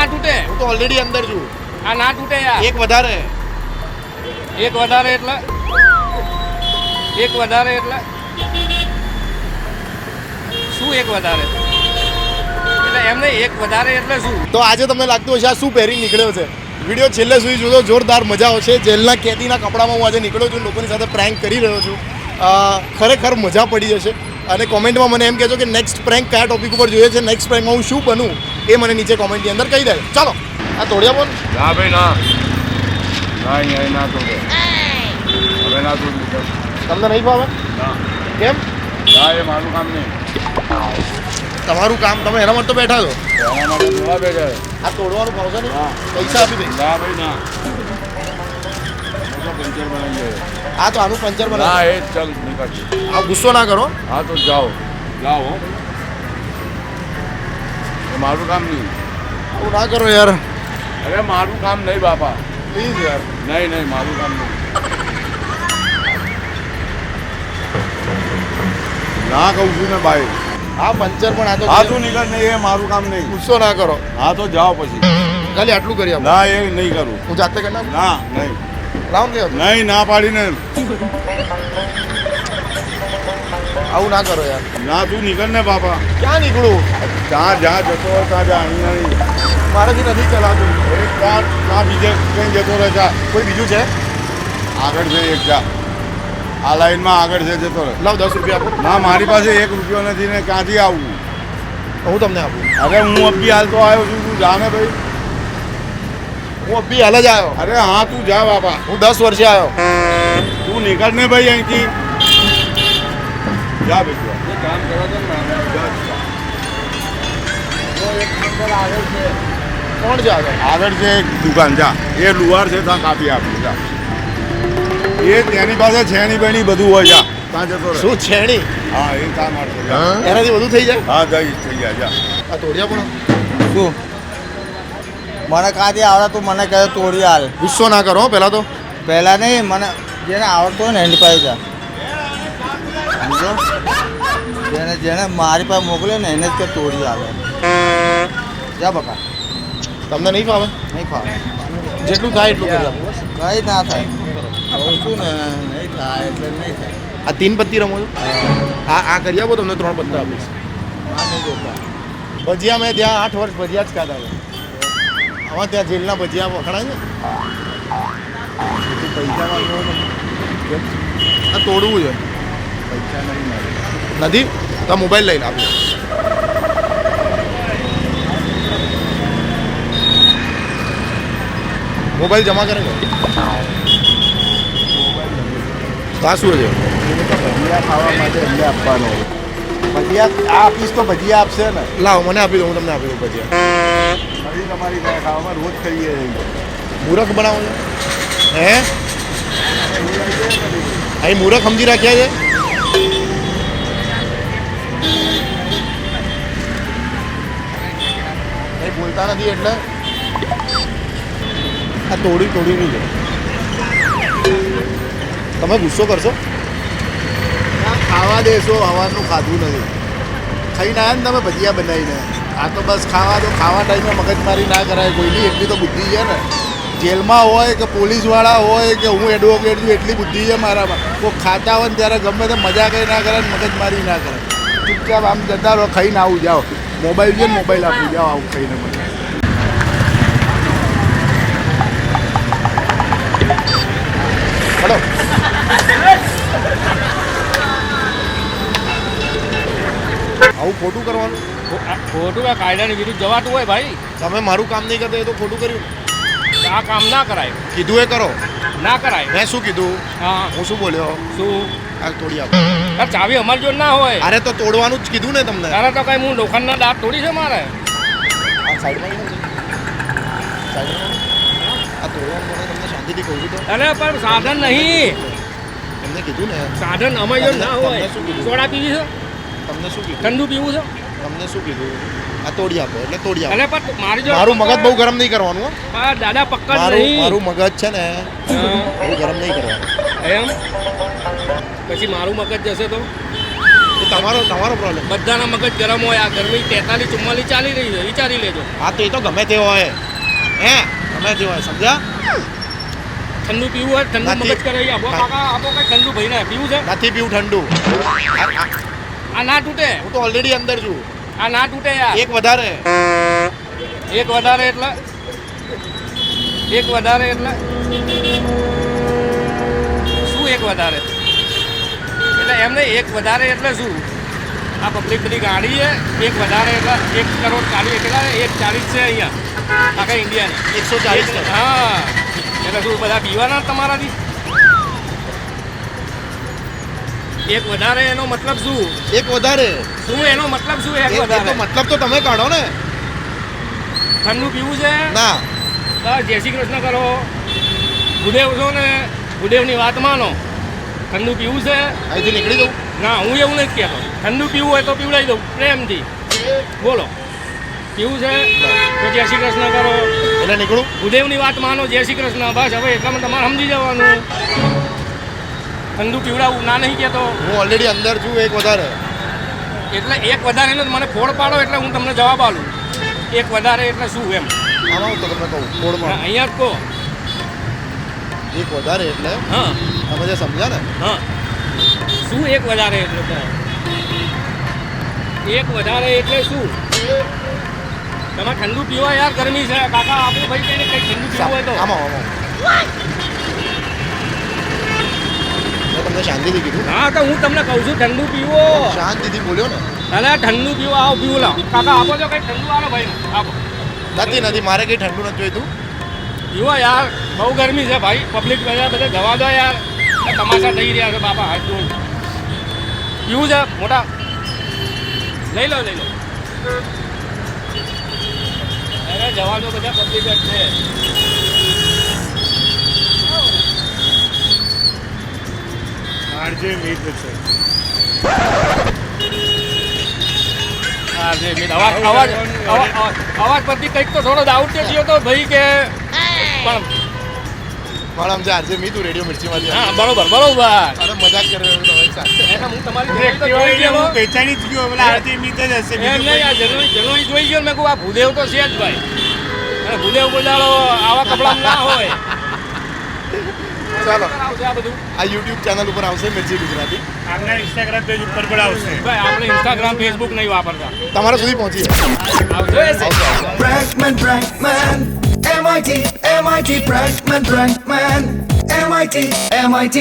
ના તૂટે. હું તો ઓલરેડી અંદર છું. આ ના તૂટે યાર. એક વધારે. એક વધારે એટલે? એક વધારે એટલે? શું એક વધારે? એટલે એમને એક વધારે એટલે શું? તો આજે તમને લાગતું હશે આ શું પહેરી નીકળ્યો છે. વીડિયો છેલ્લે સુધી જોજો જોરદાર મજા આવશે. જેલના કેદીના કપડામાં હું આજે નીકળ્યો છું લોકોની સાથે પ્રેન્ક કરી રહ્યો છું. ખરેખર મજા પડી જશે. અને કોમેન્ટમાં મને એમ કહેજો કે નેક્સ્ટ પ્રેન્ક કયા ટોપિક ઉપર જોઈએ છે? નેક્સ્ટ પ્રેન્કમાં હું શું બનું? એ મને નીચે કોમેન્ટની અંદર કહી દે. ચાલો. આ તોડ્યા બોલ. ના ભાઈ ના. ના અહીંયા ના તોડે. હવે ના તોડી તમને નહીં ભાવે? કેમ? ના એ મારું કામ નહીં. તમારું કામ તમે એના માટે તો બેઠા છો. એના માટે જોવા બેઠા. આ તોડવાનું ભાવશે ને. પૈસા આપી દે. ના ભાઈ ના. પંચર બનાવી આ તો આનું પંચર બનાવ. હા એ ચલ નીકળ આ ગુસ્સો ના કરો. હા તો જાઓ. જાઓ મારું કામ નહીં. આવું ના કરો યાર. અરે મારું કામ નહીં બાપા. પ્લીઝ યાર. નહીં નહીં મારું કામ નહીં. ના કહું છું ને ભાઈ. આ પંચર પણ આ તો હા તું નીકળ નહીં એ મારું કામ નહીં. ગુસ્સો ના કરો. હા તો જાઓ પછી. ખાલી આટલું કરી આપો. ના એ નહીં કરું. હું જાતે કરી ના નહીં. રાઉન્ડ નહીં ના પાડીને. આવું ના કરો યાર. ના તું નીકળ ને બાપા. ક્યાં નીકળું? જ્યાં જ્યાં જતો હોય ત્યાં જા અહીંયા નહીં મારાથી નથી ચલાતું. એક ત્યાં ત્યાં બીજે કંઈ જતો રહે જા. કોઈ બીજું છે? આગળ છે એક જા. આ લાઈનમાં આગળ છે જતો રહે. લાવ દસ રૂપિયા આપો. ના મારી પાસે એક રૂપિયો નથી ને ક્યાંથી આવું? હું તમને આપું. અરે હું અબી હાલ તો આવ્યો છું તું જા ને ભાઈ. હું અભી હાલ જ આવ્યો. અરે હા તું જા બાપા. હું દસ વર્ષે આવ્યો. તું નીકળ ને ભાઈ અહીંથી. જા ભાઈ જા. કામ જા. તો આગળ કોણ છે આગળ? આગળ છે એક દુકાન જા. એ લુહાર છે ત્યાં કાપી આપ્યું જા. એ તેની પાસે છેણી બેણી બધું હોય જા. ત્યાં જતો શું છેણી? હા એ કામ જા એનાથી બધું થઈ જાય? હા જઈ થઈ જાય જા. આ તોડ્યા પણ શું? મને કાંથી આવડે તું મને કહે તોડી હાલ. ગુસ્સો ના કરો હો પહેલા તો. પહેલાં નહીં મને જેને આવડતો હોય ને એની પાસે જા. સમજો? જેને જેને મારી પાસે મોકલે ને એને જ કે તોડી આવે જા બકા તમને નહીં ફાવે? નહીં ફાવે. જેટલું થાય એટલું કરી કંઈ ના થાય. છું ને નહીં થાય એટલે નહીં થાય. આ તીન પત્તી રમો છો? આ આ કરી આપો તમને ત્રણ પત્તા આપીશ. હા ભજીયા મેં ત્યાં આઠ વર્ષ ભજીયા જ ખાધા આમાં ત્યાં જેલના ભજીયા વખણાય છે પૈસા આ તોડવું છે. નથી તો મોબાઈલ લઈને આપો મોબાઈલ જમા કરે ને તો આ શું છે ભજીયા ખાવા માટે એમને આપવાનો ભજીયા આ આપીશ તો ભજીયા આપશે ને લાવો મને આપી દો હું તમને આપી દઉં ભજીયા ફરી તમારી પાસે ખાવામાં રોજ ખાઈએ છીએ મૂરખ બનાવો છો હે અહીં મૂરખ સમજી રાખ્યા છે કંઈ નથી એટલે આ તોડી તોડીનું છે. તમે ગુસ્સો કરશો? ખાવા દેશો, હવાનું ખાધું નથી. ખાઈને આવ્યા ને તમે ભજીયા બનાવીને. આ તો બસ ખાવા દો, ખાવા ટાઈમે મગજમારી ના કરાય કોઈની એટલી તો બુદ્ધિ છે ને. જેલમાં હોય કે પોલીસવાળા હોય કે હું એડવોકેટ છું, એટલી બુદ્ધિ છે મારામાં. કોઈ ખાતા હોય ને ત્યારે ગમે તે મજા કંઈ ના કરે ને મગજમારી ના કરે ચૂપચાપ આમ જતા રહો, ખાઈને આવું જાઓ. મોબાઈલ છે ને, મોબાઈલ આપી, જાઓ આવું ખાઈને મને. આવું ખોટું કરવાનું? ખોટું આ કાયદાની વિરુદ્ધ જવાતું હોય ભાઈ. તમે મારું કામ નહીં કરતા એ તો ખોટું કર્યું. આ કામ ના કરાય. કીધું એ કરો. ના કરાય. મેં શું કીધું? હા. હું શું બોલ્યો? શું? આ તોડી આપો. ચાવી અમારી જોડે ના હોય. અરે તો તોડવાનું જ કીધું ને તમને. અરે તો કઈ હું લોખંડના દાંત તોડી છે મારે? આ સાઈડમાં સાઈડમાં આ તોડવાનું તમને શાંતિથી કહું છું તો. અરે પણ સાધન નહીં. એમને કીધું ને. સાધન અમારી જોડે ના હોય? સોડા પીવી છે? તમને શું કીધું? ઠંડુ પીવું છે? તમને શું કીધું? આ તોડી આપો એટલે તોડી આપો. પણ મારી જો મારું મગજ બહુ ગરમ નહીં કરવાનું હો. દાદા પક્કા નહીં. મારું મગજ છે ને બહુ ગરમ નહીં કરવાનું. એમ? પછી મારું મગજ જશે તો? તમારો તમારો પ્રોબ્લેમ બધાના મગજ ગરમ હોય આ ગરમી તેતાલીસ ચુમ્માલીસ ચાલી રહી છે વિચારી લેજો. હા તો એ તો ગમે તે હોય. હે ગમે તે હોય સમજ્યા? ઠંડુ પીવું હોય ઠંડુ મગજ કરે આપો. કાકા આપો કઈ ઠંડુ ભાઈ ને પીવું છે? નથી પીવું ઠંડુ. આ- ના તૂટે. હું તો ઓલરેડી અંદર છું. આ ના તૂટે યાર. એક વધારે. એક વધારે એટલે. એક વધારે એટલે. શું એક વધારે? એટલે એમને એક વધારે એટલે શું? આ પબ્લિક બધી ગાડી છે એક વધારે એટલે એક કરોડ ચાલીસ કેટલા? એક ચાલીસ છે અહીંયા. આખા ઇન્ડિયાની એકસો ચાલીસ હા. એટલે શું બધા પીવાના તમારાથી? એક વધારે એનો મતલબ શું? એક વધારે. શું એનો મતલબ શું એક વધારે? મતલબ તો તમે કાઢો ને. ઠંડુ પીવું છે? ના. બસ જય શ્રી કૃષ્ણ કરો. ગુદેવ છો ને ગુદેવની વાત માનો. ઠંડુ પીવું છે? અહીંથી નીકળી દઉં ના હું એવું નથી કહેતો. ઠંડુ પીવું હોય તો પીવડાવી દઉં પ્રેમથી. બોલો. પીવું છે? તો જય શ્રી કૃષ્ણ કરો. એટલે નીકળું. ગુદેવની વાત માનો જય શ્રી કૃષ્ણ. બસ હવે એટલામાં તમારે સમજી જવાનું. ઠંડુ પીવડાવું ના નહીં કહેતો. હું ઓલરેડી અંદર છું એક વધારે. એટલે એક વધારે એટલે મને ફોડ પાડો એટલે હું તમને જવાબ આલું એક વધારે એટલે શું એમ? આમાં હું તમને કહું કોડમાં અહીંયા જ કહો. એક વધારે એટલે? હા. તમે જે સમજ્યા ને? હા. શું એક વધારે એટલે એક વધારે એટલે શું? તમે ઠંડુ પીવા યાર ગરમી છે. કાકા આપણે ભાઈ કંઈ ઠંડુ પીવું હોય તો. આમાં આમાં મેં તમને શાંતિથી કીધું? હા તો હું તમને કહું છું ઠંડુ પીવો. શાંતિથી બોલ્યો ને? અરે ઠંડુ પીવો આવો પીવો લાવો. કાકા આપો છો કઈ ઠંડુ આલો ભાઈ. આપો. નથી નથી મારે કંઈ ઠંડુ નથી જોઈતું. પીવો યાર બહુ ગરમી છે ભાઈ. પબ્લિક બધા જવા દો યાર. તમાશા થઈ રહ્યા છે બાપા હાથ જોઈ પીવું છે મોટા. લઈ લો લઈ લો. અરે જવા દો બધા પબ્લિક જ છે. આરજે મિત છે. આરજે જે અવાજ અવાજ અવાજ પરથી કંઈક તો થોડો ડાઉટ થયો તો ભાઈ કે પણ પણ આમ ચાર્જે મી તું રેડિયો મિર્ચીમાંથી હા બરોબર બરોબર. અરે મજાક કરે તમારી સાથે એટલે હું તમારી તો જોઈ જ ગયો પેલા આરજે મિત જ હશે એમ નહીં આ જરૂરી જનરલી જોઈ ગયો મેં કહું આ ભૂદેવ તો છે જ ભાઈ. અને ભૂદેવ બોલાડો આવા કપડાં ના હોય. ચાલો. આ યુટ્યુબ ચેનલ ઉપર આવશે મિર્ચી ગુજરાતી. આપના ઇન્સ્ટાગ્રામ પેજ ઉપર પણ આવશે. ભાઈ આપણે ઇન્સ્ટાગ્રામ ફેસબુક નહીં વાપરતા. તમારા સુધી પહોંચી આવશે Prankman, Prankman, MIT, MIT, Prankman, Prankman, MIT, MIT.